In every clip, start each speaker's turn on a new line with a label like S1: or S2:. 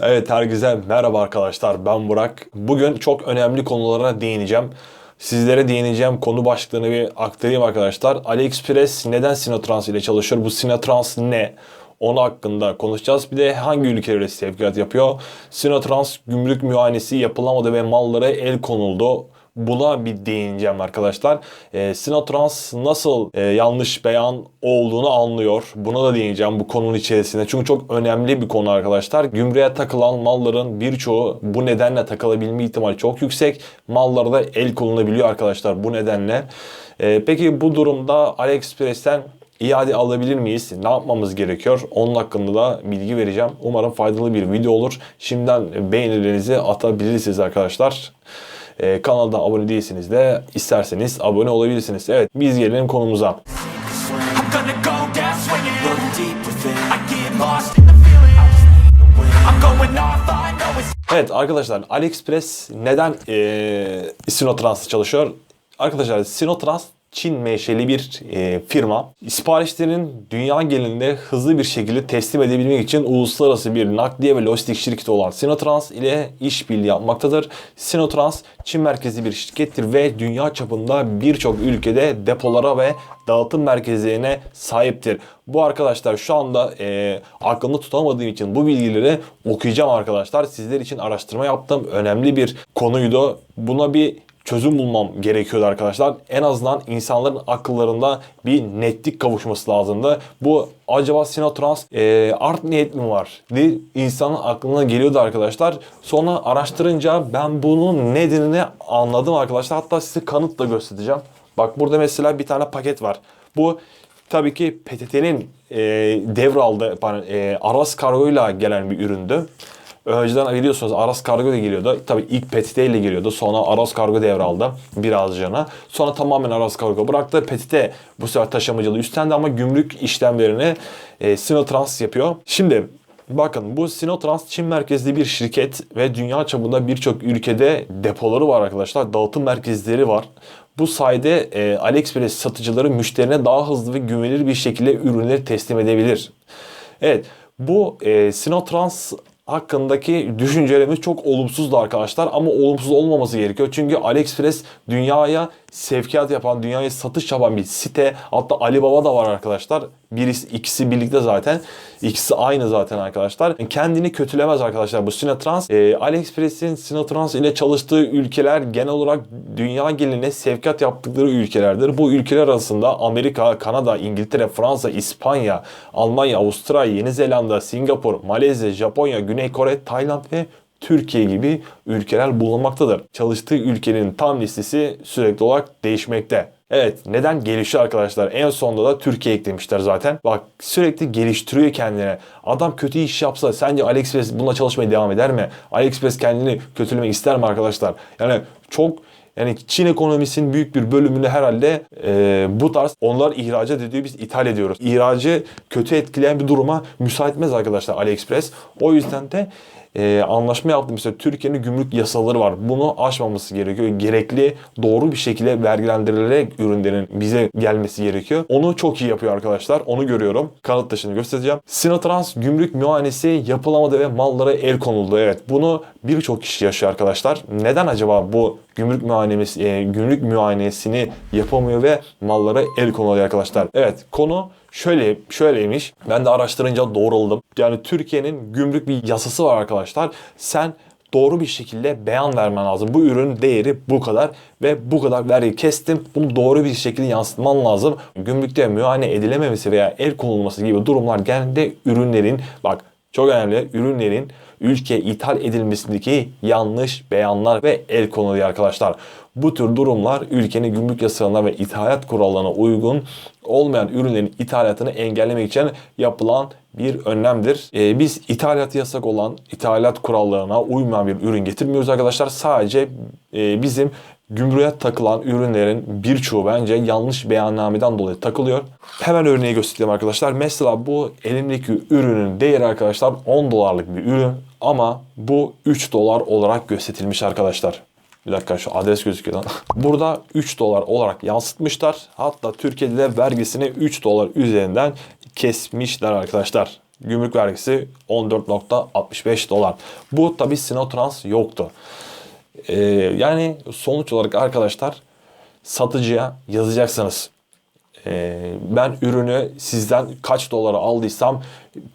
S1: Evet herkese merhaba arkadaşlar ben Burak. Bugün çok önemli konulara değineceğim. Sizlere değineceğim konu başlıklarını bir aktarayım arkadaşlar. AliExpress neden Sinotrans ile çalışıyor? Bu Sinotrans ne? Onu hakkında konuşacağız. Bir de hangi ülkelere sevkiyat yapıyor? Sinotrans gümrük muayenesi yapılamadı ve mallara el konuldu. Değineceğim arkadaşlar. E, Sinotrans nasıl e, yanlış beyan olduğunu anlıyor. Buna da değineceğim bu konunun içerisinde. Çünkü çok önemli bir konu arkadaşlar. Gümrüğe takılan malların birçoğu bu nedenle takılabilme ihtimali çok yüksek. Mallara da el konulabiliyor arkadaşlar bu nedenle. E, peki bu durumda AliExpress'ten iade alabilir miyiz? Ne yapmamız gerekiyor? Onun hakkında da bilgi vereceğim. Umarım faydalı bir video olur. Şimdiden beğenilerinizi atabilirsiniz arkadaşlar. Ee, kanalda abone değilsiniz de isterseniz abone olabilirsiniz. Evet biz gelelim konumuza. Evet arkadaşlar AliExpress neden ee, Sinotrans'ta çalışıyor? Arkadaşlar Sinotrans Çin menşeli bir e, firma. Siparişlerin dünya genelinde hızlı bir şekilde teslim edebilmek için uluslararası bir nakliye ve lojistik şirketi olan Sinotrans ile işbirliği yapmaktadır. Sinotrans Çin merkezli bir şirkettir ve dünya çapında birçok ülkede depolara ve dağıtım merkezlerine sahiptir. Bu arkadaşlar şu anda e, aklımda tutamadığım için bu bilgileri okuyacağım arkadaşlar. Sizler için araştırma yaptım. Önemli bir konuydu. Buna bir çözüm bulmam gerekiyordu arkadaşlar. En azından insanların akıllarında bir netlik kavuşması lazımdı. Bu acaba Sinotrans e, art niyet mi var diye insanın aklına geliyordu arkadaşlar. Sonra araştırınca ben bunun nedenini anladım arkadaşlar. Hatta size kanıt da göstereceğim. Bak burada mesela bir tane paket var. Bu tabii ki PTT'nin e, devraldığı pardon, e, Aras kargoyla gelen bir üründü. Önceden biliyorsunuz Aras Kargo da geliyordu. Tabii ilk PTT ile geliyordu. Sonra Aras Kargo devraldı birazcına. Sonra tamamen Aras Kargo bıraktı. PTT bu sefer taşımacılığı üstlendi ama gümrük işlemlerini e, Sinotrans yapıyor. Şimdi Bakın bu Sinotrans Çin merkezli bir şirket ve dünya çapında birçok ülkede depoları var arkadaşlar. Dağıtım merkezleri var. Bu sayede e, AliExpress satıcıları müşterine daha hızlı ve güvenilir bir şekilde ürünleri teslim edebilir. Evet bu e, Sinotrans hakkındaki düşüncelerimiz çok olumsuzdu arkadaşlar ama olumsuz olmaması gerekiyor. Çünkü AliExpress dünyaya sevkiyat yapan, dünyaya satış yapan bir site. Hatta Alibaba da var arkadaşlar. Birisi, ikisi birlikte zaten. İkisi aynı zaten arkadaşlar. Kendini kötülemez arkadaşlar bu Sinotrans. E, AliExpress'in Sinotrans ile çalıştığı ülkeler genel olarak dünya geneline sevkiyat yaptıkları ülkelerdir. Bu ülkeler arasında Amerika, Kanada, İngiltere, Fransa, İspanya, Almanya, Avustralya, Yeni Zelanda, Singapur, Malezya, Japonya, Güney Kore, Tayland ve Türkiye gibi ülkeler bulunmaktadır. Çalıştığı ülkenin tam listesi sürekli olarak değişmekte. Evet neden gelişiyor arkadaşlar? En sonunda da Türkiye eklemişler zaten. Bak sürekli geliştiriyor kendine. Adam kötü iş yapsa sence AliExpress bununla çalışmaya devam eder mi? AliExpress kendini kötülemek ister mi arkadaşlar? Yani çok yani Çin ekonomisinin büyük bir bölümünü herhalde e, bu tarz onlar ihracat ediyor biz ithal ediyoruz. İhracı kötü etkileyen bir duruma müsaitmez arkadaşlar AliExpress. O yüzden de e, anlaşma yaptı. Mesela Türkiye'nin gümrük yasaları var. Bunu aşmaması gerekiyor. Gerekli doğru bir şekilde vergilendirilerek ürünlerin bize gelmesi gerekiyor. Onu çok iyi yapıyor arkadaşlar. Onu görüyorum. Kanıt taşını göstereceğim. Sinotrans gümrük muayenesi yapılamadı ve mallara el konuldu. Evet bunu birçok kişi yaşıyor arkadaşlar. Neden acaba bu gümrük muayenesi, e, gümrük muayenesini yapamıyor ve mallara el konuluyor arkadaşlar? Evet konu şöyle şöyleymiş. Ben de araştırınca doğruladım. Yani Türkiye'nin gümrük bir yasası var arkadaşlar. Sen doğru bir şekilde beyan vermen lazım. Bu ürün değeri bu kadar ve bu kadar vergi kestim. Bunu doğru bir şekilde yansıtman lazım. Gümrükte müayene edilememesi veya el konulması gibi durumlar genelde ürünlerin bak çok önemli ürünlerin ülke ithal edilmesindeki yanlış beyanlar ve el konuluyor arkadaşlar. Bu tür durumlar ülkenin gümrük yasalarına ve ithalat kurallarına uygun olmayan ürünlerin ithalatını engellemek için yapılan bir önlemdir. Ee, biz ithalatı yasak olan ithalat kurallarına uymayan bir ürün getirmiyoruz arkadaşlar. Sadece e, bizim gümrüğe takılan ürünlerin birçoğu bence yanlış beyannameden dolayı takılıyor. Hemen örneği göstereyim arkadaşlar. Mesela bu elimdeki ürünün değeri arkadaşlar 10 dolarlık bir ürün ama bu 3 dolar olarak gösterilmiş arkadaşlar. Bir dakika şu adres gözüküyor lan. Burada 3 dolar olarak yansıtmışlar. Hatta Türkiye'de de vergisini 3 dolar üzerinden kesmişler arkadaşlar. Gümrük vergisi 14.65 dolar. Bu tabi Sinotrans yoktu. Ee, yani sonuç olarak arkadaşlar satıcıya yazacaksınız. Ee, ben ürünü sizden kaç dolara aldıysam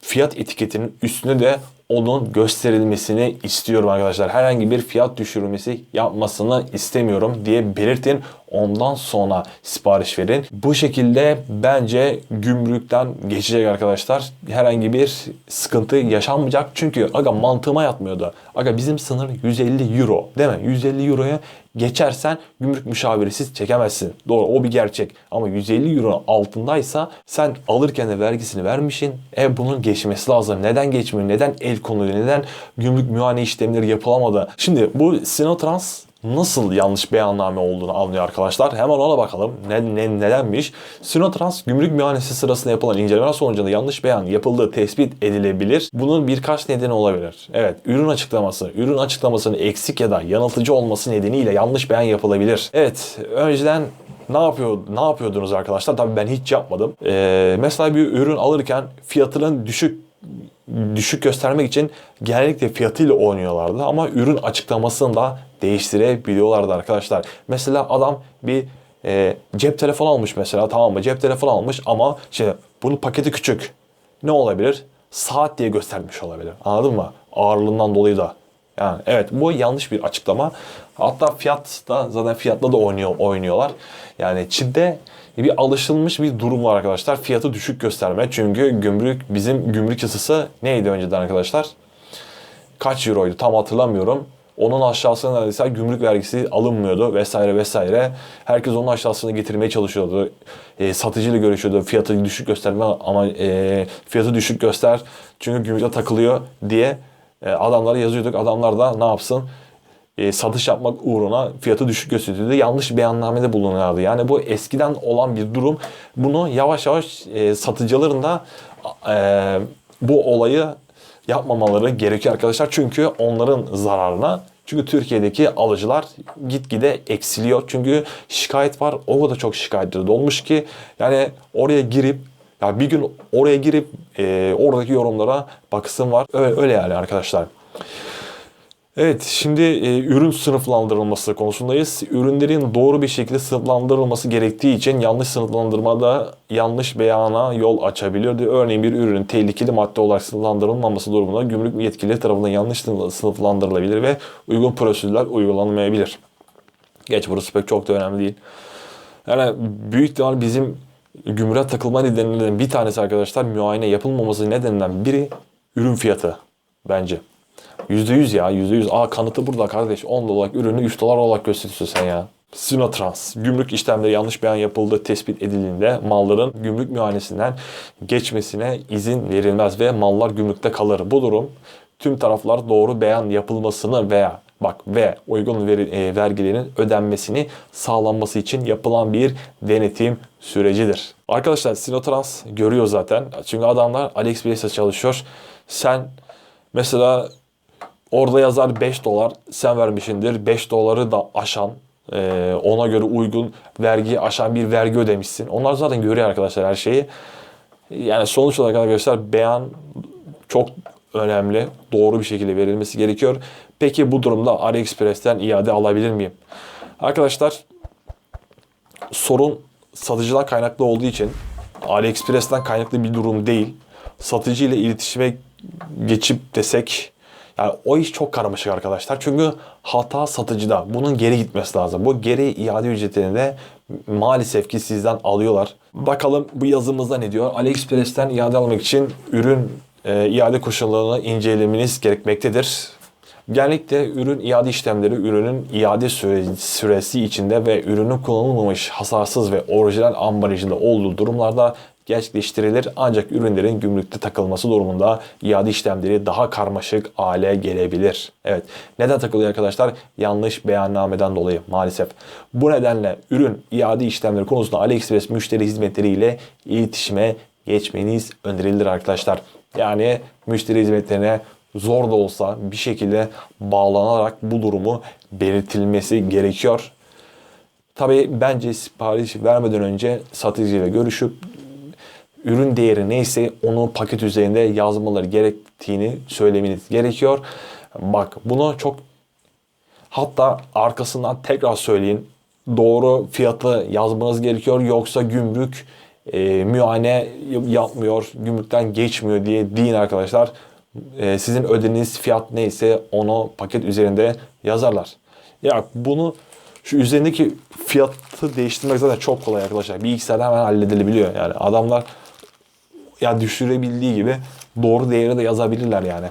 S1: fiyat etiketinin üstüne de onun gösterilmesini istiyorum arkadaşlar. Herhangi bir fiyat düşürülmesi yapmasını istemiyorum diye belirtin. Ondan sonra sipariş verin. Bu şekilde bence gümrükten geçecek arkadaşlar. Herhangi bir sıkıntı yaşanmayacak. Çünkü aga mantığıma yatmıyordu. Aga bizim sınır 150 euro değil mi? 150 euroya geçersen gümrük müşaviresiz çekemezsin. Doğru o bir gerçek. Ama 150 euro altındaysa sen alırken de vergisini vermişsin. E bunun geçmesi lazım. Neden geçmiyor? Neden el konuluyor? Neden gümrük müayene işlemleri yapılamadı? Şimdi bu Sinotrans nasıl yanlış beyanname olduğunu anlıyor arkadaşlar. Hemen ona bakalım. Ne, ne, nedenmiş? Sinotrans gümrük müayenesi sırasında yapılan inceleme sonucunda yanlış beyan yapıldığı tespit edilebilir. Bunun birkaç nedeni olabilir. Evet, ürün açıklaması, ürün açıklamasının eksik ya da yanıltıcı olması nedeniyle yanlış beyan yapılabilir. Evet, önceden ne yapıyor ne yapıyordunuz arkadaşlar? Tabii ben hiç yapmadım. Ee, mesela bir ürün alırken fiyatının düşük düşük göstermek için genellikle fiyatıyla oynuyorlardı ama ürün açıklamasını da değiştirebiliyorlardı arkadaşlar. Mesela adam bir e, cep telefonu almış mesela tamam mı? Cep telefonu almış ama işte bunun paketi küçük. Ne olabilir? Saat diye göstermiş olabilir. Anladın mı? Ağırlığından dolayı da. Yani evet bu yanlış bir açıklama. Hatta fiyat da zaten fiyatla da oynuyor oynuyorlar. Yani Çin'de bir alışılmış bir durum var arkadaşlar. Fiyatı düşük gösterme. Çünkü gümrük bizim gümrük yasası neydi önceden arkadaşlar? Kaç euroydu tam hatırlamıyorum. Onun aşağısına neredeyse gümrük vergisi alınmıyordu vesaire vesaire. Herkes onun aşağısını getirmeye çalışıyordu. E, satıcıyla görüşüyordu. Fiyatı düşük gösterme ama e, fiyatı düşük göster. Çünkü gümrükte takılıyor diye e, adamlara yazıyorduk. Adamlar da ne yapsın? E, satış yapmak uğruna fiyatı düşük gösteriyordu. Yanlış beyannamede bulunuyordu. Yani bu eskiden olan bir durum. Bunu yavaş yavaş e, satıcıların da e, bu olayı yapmamaları gerekiyor arkadaşlar. Çünkü onların zararına. Çünkü Türkiye'deki alıcılar gitgide eksiliyor. Çünkü şikayet var. O kadar çok şikayetleri dolmuş ki yani oraya girip ya bir gün oraya girip e, oradaki yorumlara bakısım var. Öyle, öyle yani arkadaşlar. Evet şimdi e, ürün sınıflandırılması konusundayız. Ürünlerin doğru bir şekilde sınıflandırılması gerektiği için yanlış sınıflandırmada yanlış beyana yol açabiliyor. Örneğin bir ürünün tehlikeli madde olarak sınıflandırılmaması durumunda gümrük yetkilileri tarafından yanlış sınıflandırılabilir ve uygun prosedürler uygulanmayabilir. Geç burası pek çok da önemli değil. Yani büyük ihtimal bizim gümrüğe takılma nedenlerinden bir tanesi arkadaşlar muayene yapılmaması nedeninden biri ürün fiyatı bence. %100 ya %100. Aa kanıtı burada kardeş. 10 dolarlık ürünü 3 dolar olarak gösteriyorsun sen ya. Sinotrans, gümrük işlemleri yanlış beyan yapıldığı tespit edildiğinde malların gümrük muayenesinden geçmesine izin verilmez ve mallar gümrükte kalır. Bu durum tüm taraflar doğru beyan yapılmasını veya bak ve uygun veri, e, vergilerin ödenmesini sağlanması için yapılan bir denetim sürecidir. Arkadaşlar Sinotrans görüyor zaten. Çünkü adamlar AliExpress'e çalışıyor. Sen mesela Orada yazar 5 dolar sen vermişindir. 5 doları da aşan e, ona göre uygun vergi aşan bir vergi ödemişsin. Onlar zaten görüyor arkadaşlar her şeyi. Yani sonuç olarak arkadaşlar beyan çok önemli. Doğru bir şekilde verilmesi gerekiyor. Peki bu durumda AliExpress'ten iade alabilir miyim? Arkadaşlar sorun satıcıdan kaynaklı olduğu için AliExpress'ten kaynaklı bir durum değil. Satıcı ile iletişime geçip desek yani o iş çok karmaşık arkadaşlar. Çünkü hata satıcıda. Bunun geri gitmesi lazım. Bu geri iade ücretini de maalesef ki sizden alıyorlar. Bakalım bu yazımızda ne diyor? AliExpress'ten iade almak için ürün e, iade koşullarını incelemeniz gerekmektedir. Genellikle ürün iade işlemleri ürünün iade süre, süresi içinde ve ürünün kullanılmamış hasarsız ve orijinal ambalajında olduğu durumlarda gerçekleştirilir. Ancak ürünlerin gümrükte takılması durumunda iade işlemleri daha karmaşık hale gelebilir. Evet. Neden takılıyor arkadaşlar? Yanlış beyannameden dolayı maalesef. Bu nedenle ürün iade işlemleri konusunda AliExpress müşteri hizmetleriyle iletişime geçmeniz önerilir arkadaşlar. Yani müşteri hizmetlerine zor da olsa bir şekilde bağlanarak bu durumu belirtilmesi gerekiyor. Tabii bence sipariş vermeden önce satıcıyla görüşüp ürün değeri neyse onu paket üzerinde yazmaları gerektiğini söylemeniz gerekiyor. Bak bunu çok hatta arkasından tekrar söyleyin. Doğru fiyatı yazmanız gerekiyor. Yoksa gümrük e, müayene yapmıyor, gümrükten geçmiyor diye deyin arkadaşlar. E, sizin ödediğiniz fiyat neyse onu paket üzerinde yazarlar. Ya bunu şu üzerindeki fiyatı değiştirmek zaten çok kolay arkadaşlar. Bilgisayarda hemen halledilebiliyor. Yani adamlar ya düşürebildiği gibi doğru değeri de yazabilirler yani.